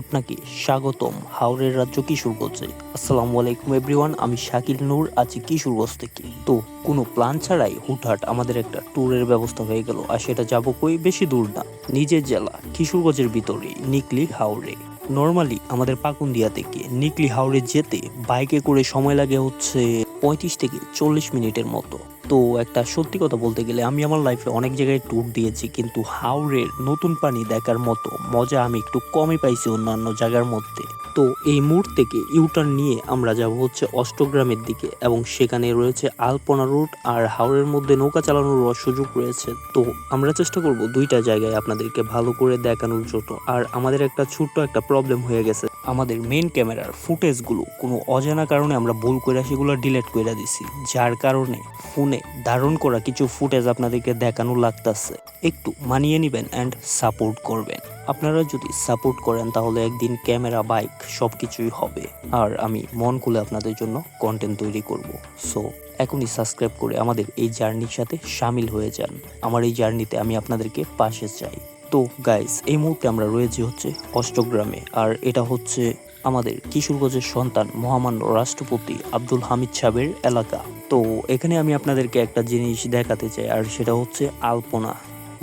আপনাকে স্বাগতম। হাওড়ের রাজ্য কিশোরগঞ্জে আসসালামু আলাইকুম এভরিওয়ান, আমি শাকিল নূর আছি কিশোরগঞ্জ থেকে। তো, কোনো প্ল্যান ছাড়াই হুটহাট আমাদের একটা ট্যুরের ব্যবস্থা হয়ে গেল, আর সেটা যাব কই বেশি দূর না, নিজের জেলা কিশোরগঞ্জের ভিতরে নিকলি হাওড়ে নর্মালি আমাদের পাকুন্দিয়া থেকে নিকলি হাওড়ে যেতে বাইকে করে সময় লাগে হচ্ছে পঁয়ত্রিশ থেকে চল্লিশ মিনিটের মতো। তো একটা সত্যি কথা বলতে গেলে আমি আমার লাইফে অনেক জায়গায় ট্যুর দিয়েছি, কিন্তু হাওড়ের নতুন পানি দেখার মতো মজা আমি একটু কমই পাইছি অন্যান্য জায়গার মধ্যে। তো এই মুড থেকে ইউটার্ন নিয়ে আমরা যাব হচ্ছে অষ্টগ্রামের দিকে এবং সেখানে রয়েছে আলপনা রুট আর হাওড়ের মধ্যে নৌকা চালানোর সুযোগ রয়েছে। তো আমরা চেষ্টা করব দুইটা জায়গায় আপনাদেরকে ভালো করে দেখানোর জন্য। আর আমাদের একটা ছোট্ট একটা প্রবলেম হয়ে গেছে। আমাদের মেন ক্যামেরার ফুটেজগুলো কোনো অজানা কারণে আমরা ভুল করে সেগুলো ডিলিট করে দিছি। যার কারণে ফোনে ধারণ করা কিছু ফুটেজ আপনাদেরকে দেখানো লাগতেছে। একটু মানিয়ে নেবেন অ্যান্ড সাপোর্ট করবেন। আপনারা যদি সাপোর্ট করেন, তাহলে একদিন ক্যামেরা বাইক সব কিছুই হবে। আর আমি মন খুলে আপনাদের জন্য কন্টেন্ট তৈরি করব। সো এখনই সাবস্ক্রাইব করে আমাদের এই জার্নির সাথে সামিল হয়ে যান। আমার এই জার্নিতে আমি আপনাদেরকে পাশে চাই। তো গাইস এই মুহূর্তে আমরা রয়েছি হচ্ছে অষ্টগ্রামে। আর এটা হচ্ছে আমাদের কিশোরগঞ্জের সন্তান মহামান্য রাষ্ট্রপতি আব্দুল হামিদ সাহেবের এলাকা। তো এখানে আমি আপনাদেরকে একটা জিনিস দেখাতে চাই, আর সেটা হচ্ছে আলপনা।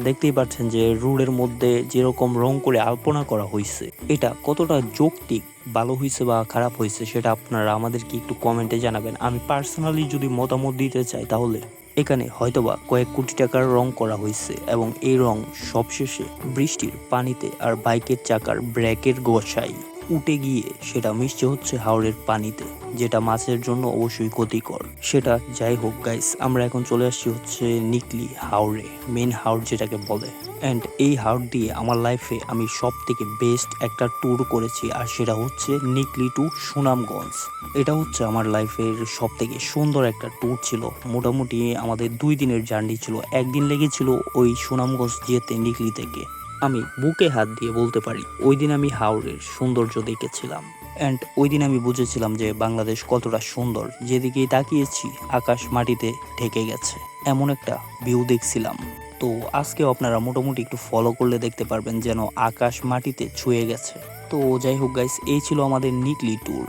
দেখতেই পাচ্ছেন যে রুডের মধ্যে যেরকম রং করে আলপনা করা হয়েছে এটা কতটা যৌক্তিক, ভালো হয়েছে বা খারাপ হয়েছে সেটা আপনারা আমাদেরকে একটু কমেন্টে জানাবেন। আমি পার্সোনালি যদি মতামত দিতে চাই তাহলে। এখানে হয়তোবা কয়েক কোটি টাকার রং করা হয়েছে এবং এই রং সবশেষে বৃষ্টির পানিতে আর বাইকের চাকার ব্র্যাকের গোছাই উঠে গিয়ে সেটা মিশছে হচ্ছে হাওড়ের পানিতে, যেটা মাছের জন্য অবশ্যই ক্ষতিকর। সেটা যাই হোক গাইস আমরা এখন চলে আসছি হচ্ছে নিকলি হাওড়ে মেন হাওড় যেটাকে বলে। অ্যান্ড এই হাওড় দিয়ে আমার লাইফে আমি সব থেকে বেস্ট একটা ট্যুর করেছি, আর সেটা হচ্ছে নিকলি টু সুনামগঞ্জ। এটা হচ্ছে আমার লাইফের সব থেকে সুন্দর একটা ট্যুর ছিল। মোটামুটি আমাদের দুই দিনের জার্নি ছিল। একদিন লেগেছিল ওই সুনামগঞ্জ যেতে নিকলি থেকে। আমি বুকে হাত দিয়ে বলতে পারি, ওই দিন আমি হাওড়ের সৌন্দর্য দেখেছিলাম। অ্যান্ড ওই দিন আমি বুঝেছিলাম যে বাংলাদেশ কতটা সুন্দর যেদিকেই তাকিয়েছি আকাশ মাটিতে ঢেকে গেছে, এমন একটা ভিউ দেখছিলাম। তো আজকেও আপনারা মোটামুটি একটু ফলো করলে দেখতে পারবেন যেন আকাশ মাটিতে ছুঁয়ে গেছে। তো যাই হোক গাইস এই ছিল আমাদের নিকলি ট্যুর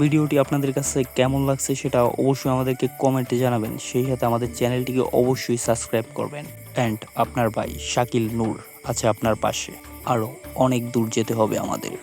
ভিডিওটি আপনাদের কাছে কেমন লাগছে সেটা অবশ্যই আমাদেরকে কমেন্টে জানাবেন, সেই সাথে আমাদের চ্যানেলটিকে অবশ্যই সাবস্ক্রাইব করবেন। অ্যান্ড আপনার ভাই শাকিল নূর। আছে আপনার পাশে। আরও অনেক দূর যেতে হবে আমাদের।